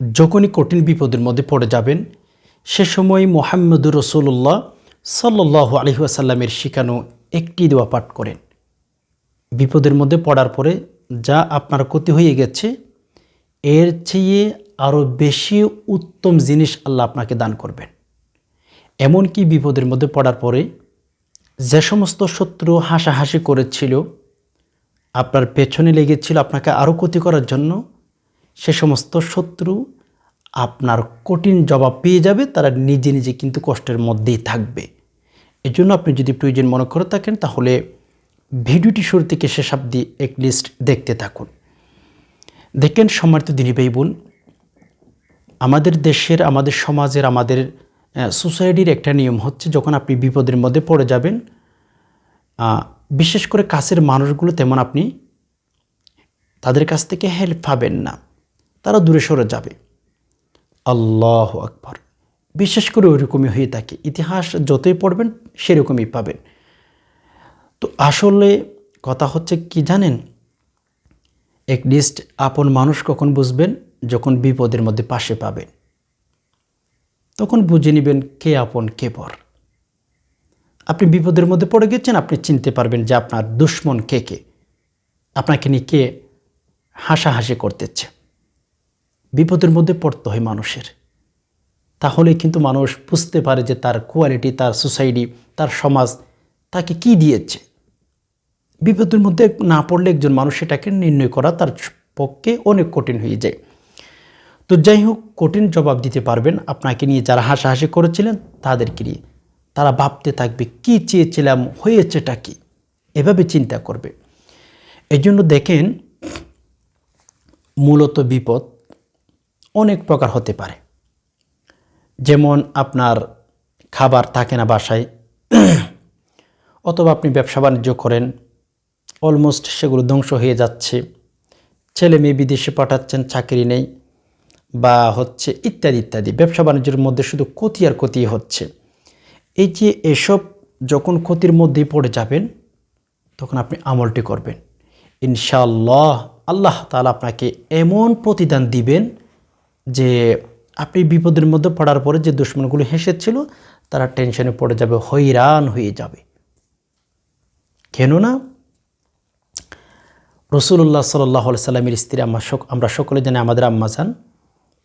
যখনই কঠিন বিপদের মধ্যে পড়ে যাবেন, সে সময় মোহাম্মদুর রসুল্লাহ সাল্লাহ আলহিহাসাল্লামের শিখানো একটি দোয়া পাঠ করেন। বিপদের মধ্যে পড়ার পরে যা আপনার ক্ষতি হয়ে গেছে, এর চেয়ে আরও বেশি উত্তম জিনিস আল্লাহ আপনাকে দান করবেন। এমনকি বিপদের মধ্যে পড়ার পরে যে সমস্ত শত্রু হাসাহাসি করেছিল, আপনার পেছনে লেগেছিল আপনাকে আরও ক্ষতি করার জন্য সে সমস্ত শত্রু আপনার কঠিন জবাব পেয়ে যাবে, তারা নিজে নিজে কিন্তু কষ্টের মধ্যেই থাকবে। এই জন্য আপনি যদি প্রয়োজন মনে করে থাকেন, তাহলে ভিডিওটি শুরু থেকে শেষ অব্দি এক লিস্ট দেখতে থাকুন। দেখেন সম্মানিত দিনী ভাই বোন, আমাদের দেশের, আমাদের সমাজের, আমাদের সোসাইটির একটা নিয়ম হচ্ছে, যখন আপনি বিপদের মধ্যে পড়ে যাবেন বিশেষ করে কাছের মানুষগুলো তেমন আপনি তাদের কাছ থেকে হেল্প পাবেন না। তারা দূরে সরে যাবে। আল্লাহ আকবর। বিশেষ করে ওইরকমই হয়ে থাকে। ইতিহাস যতই পড়বেন, সেরকমই পাবেন। তো আসলে কথা হচ্ছে কি জানেন? লিস্ট আপন মানুষ কখন বুঝবেন? যখন বিপদের মধ্যে পাশে পাবেন। তখন বুঝে নেবেন কে আপন, কে পর। আপনি বিপদের মধ্যে পড়ে গেছেন, আপনি চিনতে পারবেন যে আপনার দুশ্মন কে কে? আপনাকে নিয়ে কে হাসাহাসি করতেছে। বিপদের মধ্যে পড়তে হয় মানুষের। তাহলে কিন্তু মানুষ বুঝতে পারে যে তার কোয়ালিটি তার সোসাইটি তার সমাজ তাকে কি দিয়েছে। বিপদের মধ্যে না পড়লে একজন মানুষ সেটাকে নির্ণয় করা তার পক্ষে অনেক কঠিন হয়ে যায়। তো যাই হোক, কঠিন জবাব দিতে পারবেন আপনাকে নিয়ে যারা হাসাহাসি করেছিলেন তাদেরকে নিয়ে। তারা ভাবতে থাকবে, কি চেয়েছিলাম, হয়েছেটা কি? এভাবে চিন্তা করবে। এই জন্য দেখেন, মূলত বিপদ অনেক প্রকার হতে পারে। যেমন আপনার খাবার থাকে না বাসায়, অথবা আপনি ব্যবসা বাণিজ্য করেন, অলমোস্ট সেগুলো ধ্বংস হয়ে যাচ্ছে, ছেলে মেয়ে বিদেশে পাঠাচ্ছেন, চাকরি নেই, বা হচ্ছে ইত্যাদি ইত্যাদি। ব্যবসা বাণিজ্যের মধ্যে শুধু ক্ষতি আর ক্ষতি হচ্ছে। এই যে এসব যখন ক্ষতির মধ্যেই পড়ে যাবেন, তখন আপনি আমলটি করবেন। ইনশাআল্লাহ আল্লাহ তালা আপনাকে এমন প্রতিদান দিবেন যে আপনি বিপদের মধ্যে পড়ার পরে যে দুশ্মনগুলো হেসেছিল, তারা টেনশনে পড়ে যাবে হইরান হয়ে যাবে। কেননা রসুল্লাহ সাল্লাহ সাল্লামের স্ত্রী আমরা আমরা সকলে জানি আমাদের আম্মা যান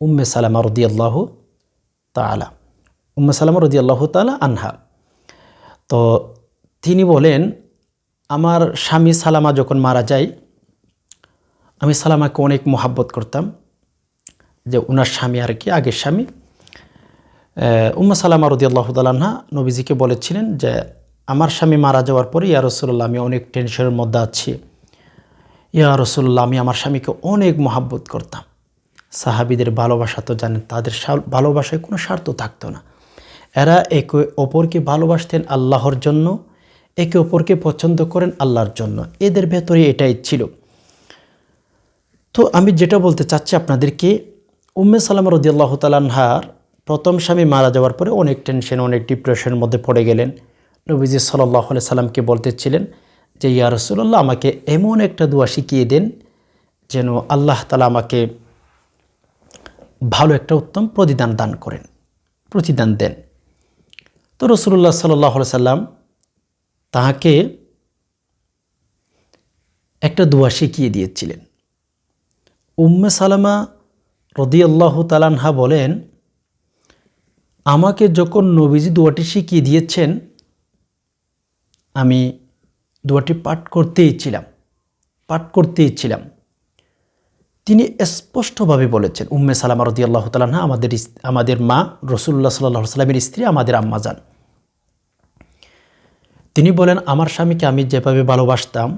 উম্মে সালামা রদি আল্লাহ তালা উম্মে সালামা আল্লাহ তালা আনহা। তো তিনি বলেন, আমার স্বামী সালামা যখন মারা যায়, আমি সালামাকে অনেক মোহাব্বত করতাম। যে ওনার স্বামী আর কি, আগের স্বামী। উম্মা সালামা রদি আল্লাহ তালাহা নবীজিকে বলেছিলেন যে, আমার স্বামী মারা যাওয়ার পরে, ইয়া রসুল্লাহ আমি অনেক টেনশনের মধ্যে আছি। ইয়া রসুল্লাহ আমি আমার স্বামীকে অনেক মহাব্বত করতাম। সাহাবিদের ভালোবাসা তো জানেন, তাদের ভালোবাসায় কোনো স্বার্থ থাকতো না। এরা একে অপরকে ভালোবাসতেন আল্লাহর জন্য, একে অপরকে পছন্দ করেন আল্লাহর জন্য। এদের ভেতরে এটাই ছিল। তো আমি যেটা বলতে চাচ্ছি আপনাদেরকে উম্মে সালাম রদিয়াল্লাহ তালানহার প্রথম স্বামী মারা যাওয়ার পরে অনেক টেনশন অনেক ডিপ্রেশনের মধ্যে পড়ে গেলেন। নবীজি সাল্লাহ সাল্লামকে বলতেছিলেন যে, ইয়া রসুল্লাহ আমাকে এমন একটা দোয়া শিখিয়ে দেন যেন আল্লাহ তালা আমাকে ভালো একটা উত্তম প্রতিদান দান করেন, প্রতিদান দেন। তো রসুল্লাহ সাল্লাহ সাল্লাম তাহাকে একটা দোয়া শিখিয়ে দিয়েছিলেন। উম্মে সালামা রদিয়াল্লাহ তালানহা বলেন, আমাকে যখন নবীজি দোয়াটি শিখিয়ে দিয়েছেন, আমি দোয়াটি পাঠ করতেই ছিলাম, পাঠ করতেই ছিলাম। তিনি স্পষ্টভাবে বলেছেন, উম্মে সালামা রদি আল্লাহ তালাহা আমাদের আমাদের মা রসুল্লাহ সাল্লাহ সাল্লামের স্ত্রী, আমাদের আম্মা যান। তিনি বলেন, আমার স্বামীকে আমি যেভাবে ভালোবাসতাম,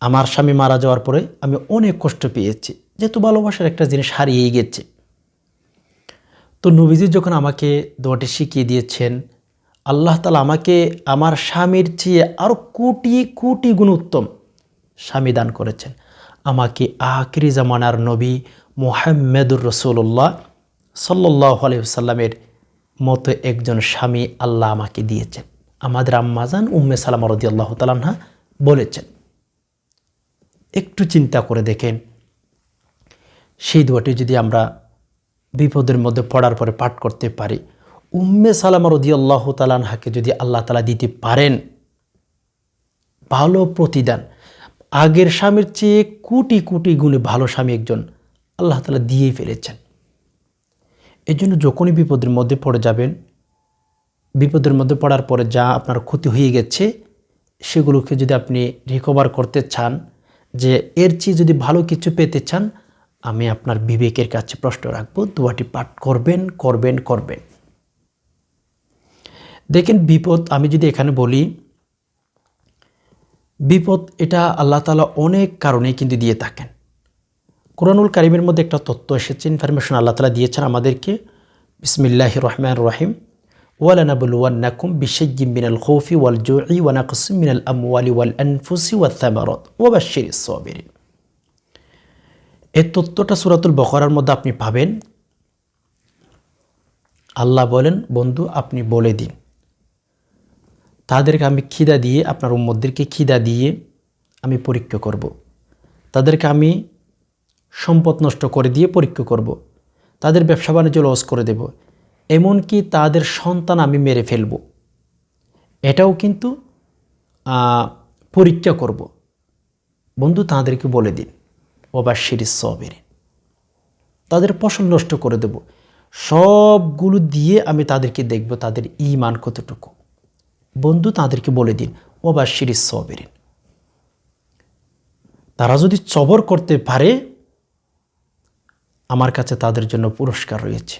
আমার স্বামী মারা যাওয়ার পরে আমি অনেক কষ্ট পেয়েছি। যেহেতু ভালোবাসার একটা জিনিস হারিয়েই গেছে। তো নবীজি যখন আমাকে দোয়াটি শিখিয়ে দিয়েছেন, আল্লাহ তালা আমাকে আমার স্বামীর চেয়ে আরও কোটি কোটি গুণ উত্তম স্বামী দান করেছেন। আমাকে আখরি জামানার নবী মোহাম্মদুর রসুল্লাহ সাল্লাহ আলহিসাল্লামের মতো একজন স্বামী আল্লাহ আমাকে দিয়েছেন। আমাদের আম্মাজান উম্মে সালাম রদি আল্লাহ তালাহা বলেছেন। একটু চিন্তা করে দেখেন সেই দোয়াটি যদি আমরা বিপদের মধ্যে পড়ার পরে পাঠ করতে পারি, উম্মে সালামা আল্লাহ তালানহাকে যদি আল্লাহ তালা দিতে পারেন, ভালো প্রতিদান, আগের স্বামীর চেয়ে কোটি কোটি গুণে ভালো স্বামী একজন আল্লাহ তালা দিয়েই ফেলেছেন। এই জন্য যখনই বিপদের মধ্যে পড়ে যাবেন, বিপদের মধ্যে পড়ার পরে যা আপনার ক্ষতি হয়ে গেছে, সেগুলোকে যদি আপনি রিকভার করতে চান, যে এর চেয়ে যদি ভালো কিছু পেতে চান আমি আপনার বিবেকের কাছে প্রশ্ন রাখব, দোয়াটি পাঠ করবেন করবেন করবেন। দেখেন বিপদ, আমি যদি এখানে বলি, বিপদ এটা আল্লাহ তালা অনেক কারণে কিন্তু দিয়ে থাকেন। কোরআনুল কারিমের মধ্যে একটা তথ্য এসেছে ইনফরমেশন আল্লাহ তালা দিয়েছেন আমাদেরকে বিসমিল্লাহ রহমান রহিম, ওয়ালানাবুলওয়ান্নাকুম বিশাইয়্যিম মিনাল হোফি ওয়াল জুই ওয়া নাকসিম মিনাল আমওয়ালি ওয়াল আনফুসি ওয়াত থামারাত এই তথ্যটা সুরাতুল বকরার মধ্যে আপনি পাবেন। আল্লাহ বলেন, বন্ধু, আপনি বলে দিন। তাদেরকে আমি খিদা দিয়ে, আপনার উম্মদেরকে খিদা দিয়ে আমি পরীক্ষা করব। তাদেরকে আমি সম্পদ নষ্ট করে দিয়ে পরীক্ষা করব। তাদের ব্যবসা বাণিজ্য লস করে দেব। এমনকি তাদের সন্তান আমি মেরে ফেলব। এটাও কিন্তু পরীক্ষা করব। বন্ধু, তাদেরকে বলে দিন। ওবাশির সবের তাদের ফসল নষ্ট করে দেব। সবগুলো দিয়ে আমি তাদেরকে দেখব তাদের ইমান কতটুকু। বন্ধু, তাদেরকে বলে দিন, ওবাশির সবের তারা যদি চবর করতে পারে, আমার কাছে তাদের জন্য পুরস্কার রয়েছে।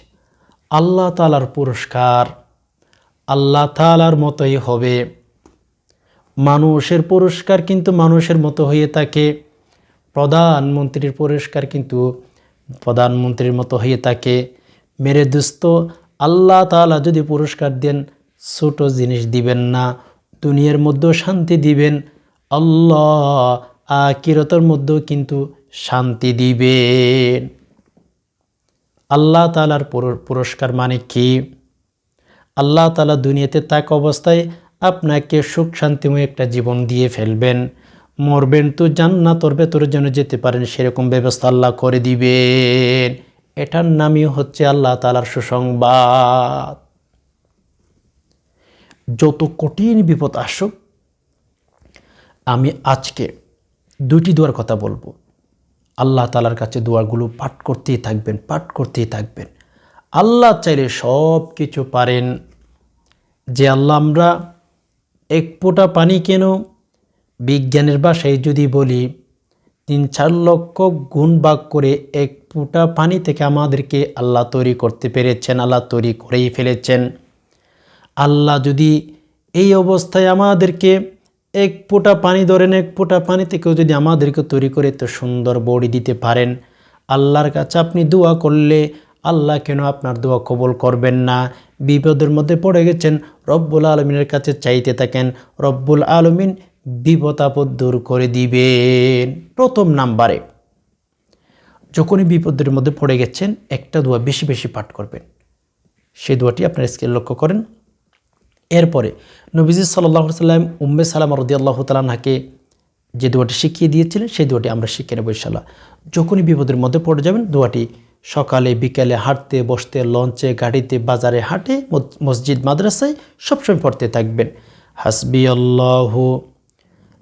আল্লাহ তালার পুরস্কার, আল্লাহ তালার মতোই হবে। মানুষের পুরস্কার কিন্তু মানুষের মতো হয়ে থাকে। প্রধানমন্ত্রীর পুরস্কার কিন্তু প্রধানমন্ত্রীর মতো হয়ে থাকে মেরে দুস্ত। আল্লাহ তালা যদি পুরস্কার দেন, ছোট জিনিস দিবেন না, দুনিয়ার মধ্যেও শান্তি দিবেন। আল্লাহ আকিরতর মধ্যেও কিন্তু শান্তি দিবেন। আল্লাহ তালার পুরস্কার মানে কি? আল্লাহ তালা দুনিয়াতে তাক অবস্থায় আপনাকে সুখ শান্তিময় একটা জীবন দিয়ে ফেলবেন। মরবেন তো জান্নাতর ভেতরে যেন যেতে পারেন, সেরকম ব্যবস্থা আল্লাহ করে দিবেন। এটার নামই হচ্ছে আল্লাহ তালার সুসংবাদ। যত কঠিন বিপদ আসুক, আমি আজকে দুটি দুয়ার কথা বলব। আল্লাহ তালার কাছে দোয়াগুলো পাঠ করতেই থাকবেন, পাঠ করতেই থাকবেন। আল্লাহ চাইলে সব কিছু পারেন। যে আল্লাহ, আমরা এক ফোঁটা পানি কেন বিজ্ঞানের বাসায় যদি বলি, তিন চার লক্ষ গুণ বাগ করে এক ফোঁটা পানি থেকে আমাদেরকে আল্লাহ তৈরি করতে পেরেছেন, আল্লাহ তৈরি করেই ফেলেছেন। আল্লাহ যদি এই অবস্থায় আমাদেরকে এক ফোঁটা পানি ধরেন, এক ফোঁটা পানি থেকেও যদি আমাদেরকে তৈরি করে তো সুন্দর বড়ি দিতে পারেন, আল্লাহর কাছে আপনি দোয়া করলে আল্লাহ কেন আপনার দোয়া কবল করবেন না? বিপদের মধ্যে পড়ে গেছেন, রব্বুল আলমিনের কাছে চাইতে থাকেন, রব্বুল আলমিন বিপদ আপদ দূর করে দিবেন। প্রথম নাম্বারে যখনই বিপদের মধ্যে পড়ে গেছেন, একটা দোয়া বেশি বেশি পাঠ করবেন। সেই দোয়াটি আপনার স্কেল লক্ষ্য করেন। এরপরে নবীজি সাল্লাহ সাল্লাম উম্মে সালাম রদি আল্লাহ তালাহাকে যে দোয়াটি শিখিয়ে দিয়েছিলেন, সেই দোয়াটি আমরা শিখে নেব ইনশাল্লাহ যখনই বিপদের মধ্যে পড়ে যাবেন, দোয়াটি সকালে, বিকালে হাঁটতে, বসতে, লঞ্চে, গাড়িতে, বাজারে হাঁটে মসজিদ, মাদ্রাসায় সবসময় পড়তে থাকবেন। হাসবি আল্লাহ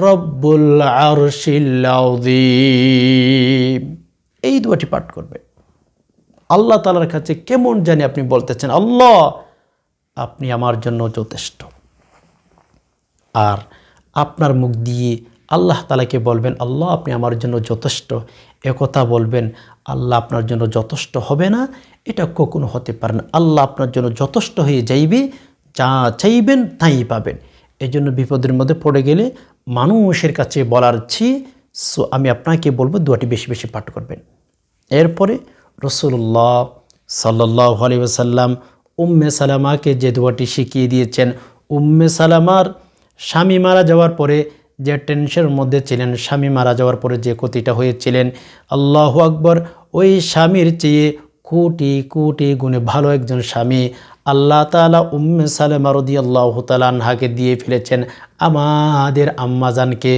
রব্বুল এই দুয়াটি পাঠ করবে। আল্লাহ তালার কাছে কেমন জানি আপনি বলতেছেন, আল্লাহ, আপনি আমার জন্য যথেষ্ট। আর আপনার মুখ দিয়ে আল্লাহ তালাকে বলবেন, আল্লাহ, আপনি আমার জন্য যথেষ্ট। একথা বলবেন, আল্লাহ আপনার জন্য যথেষ্ট হবে না। এটা কখনো হতে পারে না। আল্লাহ আপনার জন্য যথেষ্ট হয়ে যাইবে, যা চাইবেন তাই পাবেন। এই জন্য বিপদের মধ্যে পড়ে গেলে মানুষের কাছে বলার চেয়ে সো আমি আপনাকে বলব দুয়াটি বেশি বেশি পাঠ করবেন। এরপরে রসুল্লাহ সাল্লাহ আলী ওসাল্লাম উম্মে সালামাকে যে দোয়াটি শিখিয়ে দিয়েছেন, উম্মে সালামার স্বামী মারা যাওয়ার পরে যে টেনশনের মধ্যে ছিলেন, স্বামী মারা যাওয়ার পরে যে ক্ষতিটা হয়েছিলেন, আল্লাহ আকবর ওই স্বামীর চেয়ে কোটি কোটি গুণে ভালো একজন স্বামী আল্লাহ তালা উম্মে সালেমা রদি আল্লাহ তালাহাকে দিয়ে ফেলেছেন আমাদের আম্মাজানকে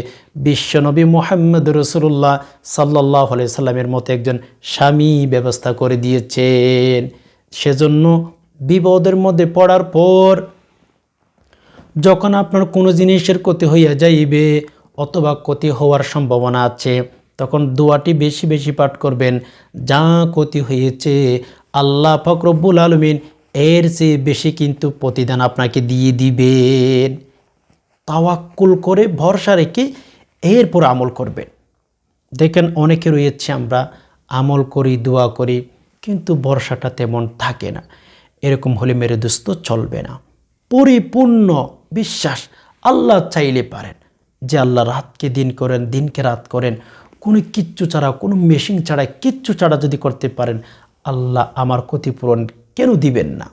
বিশ্বনবী মোহাম্মদ রসুল্লাহ সাল্লাহ সাল্লামের মতো একজন স্বামী ব্যবস্থা করে দিয়েছেন। সেজন্য বিপদের মধ্যে পড়ার পর যখন আপনার কোনো জিনিসের ক্ষতি হইয়া যাইবে অথবা ক্ষতি হওয়ার সম্ভাবনা আছে, তখন দোয়াটি বেশি বেশি পাঠ করবেন, যা ক্ষতি হয়েছে আল্লাহ ফকরব্বুল আলমিন এর চেয়ে বেশি কিন্তু প্রতিদান আপনাকে দিয়ে দিবেন। তাওয়াক্কুল করে ভরসা রেখে এরপর আমল করবেন। দেখেন অনেকে রয়েছে, আমরা আমল করি, দোয়া করি, কিন্তু ভরসাটা তেমন থাকে না। এরকম হলে মেরে দোস্ত চলবে না। পরিপূর্ণ বিশ্বাস আল্লাহ চাইলে পারেন। যে আল্লাহ রাতকে দিন করেন, দিনকে রাত করেন, কোনো কিচ্ছু ছাড়া, কোনো মেশিন ছাড়া, কিচ্ছু ছাড়া যদি করতে পারেন, আল্লাহ আমার ক্ষতিপূরণ কেন দিবেন না?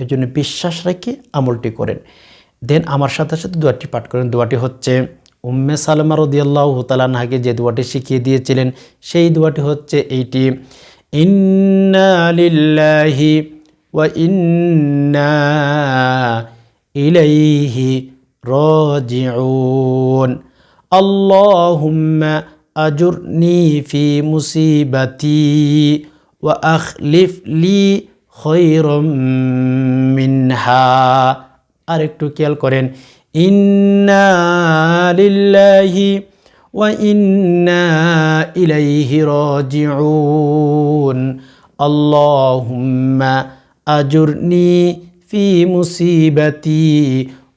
এই জন্য বিশ্বাস রেখে আমলটি করেন। দেন আমার সাথে সাথে দোয়াটি পাঠ করেন। দোয়াটি হচ্ছে, উম্মে সালমা রদিয়াল্লাহ তালানহাকে যে দোয়াটি শিখিয়ে দিয়েছিলেন, সেই দোয়াটি হচ্ছে এইটি, ইন্না লিল্লাহি ওয়া ইন্না ইলাইহি রাজিউন। আল্লাহুম্মা আজুরনি ফি মুসিবাতি ওয়া আখলিফ লি খৈরম মিনহা আর একটু খেয়াল করেন। ইন্না লিল্লাহি ওয়া ইন্না ইলাইহি রাজিউন। আল্লাহুম্মা আজুরনি ফি মুসিবাতি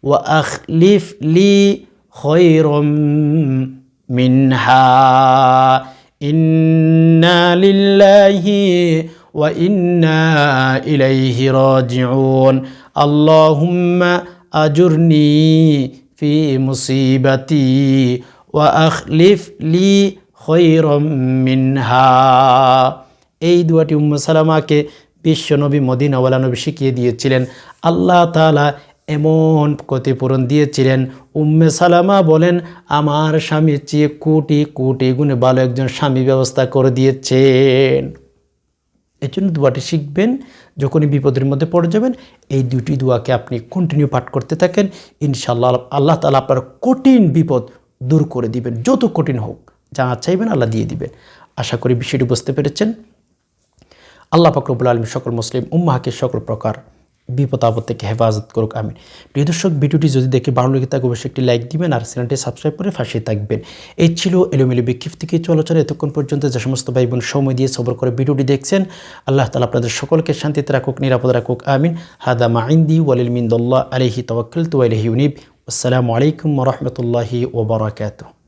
ওয়া আখলিফ লি খৈরম মিনহা। ইন্না লিল্লাহি وإنا إليه راجعون اللهم أجرني في مصيبتي وأخلف لي خيرا منها এই দুয়াটি উম্মু সালামাকে বিশ্বনবী মদিনাওয়ালা নবী শিখিয়ে দিয়েছিলেন আল্লাহ তালা এমন ক্ষতিপূরণ দিয়েছিলেন উম্মে সালামা বলেন আমার স্বামীর চেয়ে কোটি কোটি গুণে ভালো একজন স্বামী ব্যবস্থা করে দিয়েছেন এই জন্য দোয়াটি শিখবেন, যখনই বিপদের মধ্যে পড়ে যাবেন, এই দুটি দোয়াকে আপনি কন্টিনিউ পাঠ করতে থাকেন। ইনশাল্লাহ আল্লাহ তালা আপনার কঠিন বিপদ দূর করে দিবেন, যত কঠিন হোক। যা চাইবেন আল্লাহ দিয়ে দিবেন। আশা করি বিষয়টি বুঝতে পেরেছেন। আল্লাহ ফকরবুল আলম সকল মুসলিম উম্মাহাকে সকল প্রকার বিপদ আপদ থেকে হেফাজত করুক আমি প্রিয় দর্শক, ভিডিওটি যদি দেখে ভালো লেগে থাকে, অবশ্যই একটি লাইক দিবেন আর চ্যানেলটি সাবস্ক্রাইব করে ফাঁসে থাকবেন। এই ছিল এলোমেলো বিক্ষিপ থেকে চলাচলে এতক্ষণ পর্যন্ত। যে সমস্ত ভাই বোন সময় দিয়ে সবর করে ভিডিওটি দেখছেন, আল্লাহ তালা আপনাদের সকলকে শান্তিতে রাখুক, নিরাপদ রাখুক, আমিন। হাদা মাইন্দি ওয়ালিল মিন্দুল্লাহ আলহি তওয়াক্কাল তু আলহি ইউনিব। আসসালামু আলাইকুম রহমতুল্লাহি ওবরাকাতুহ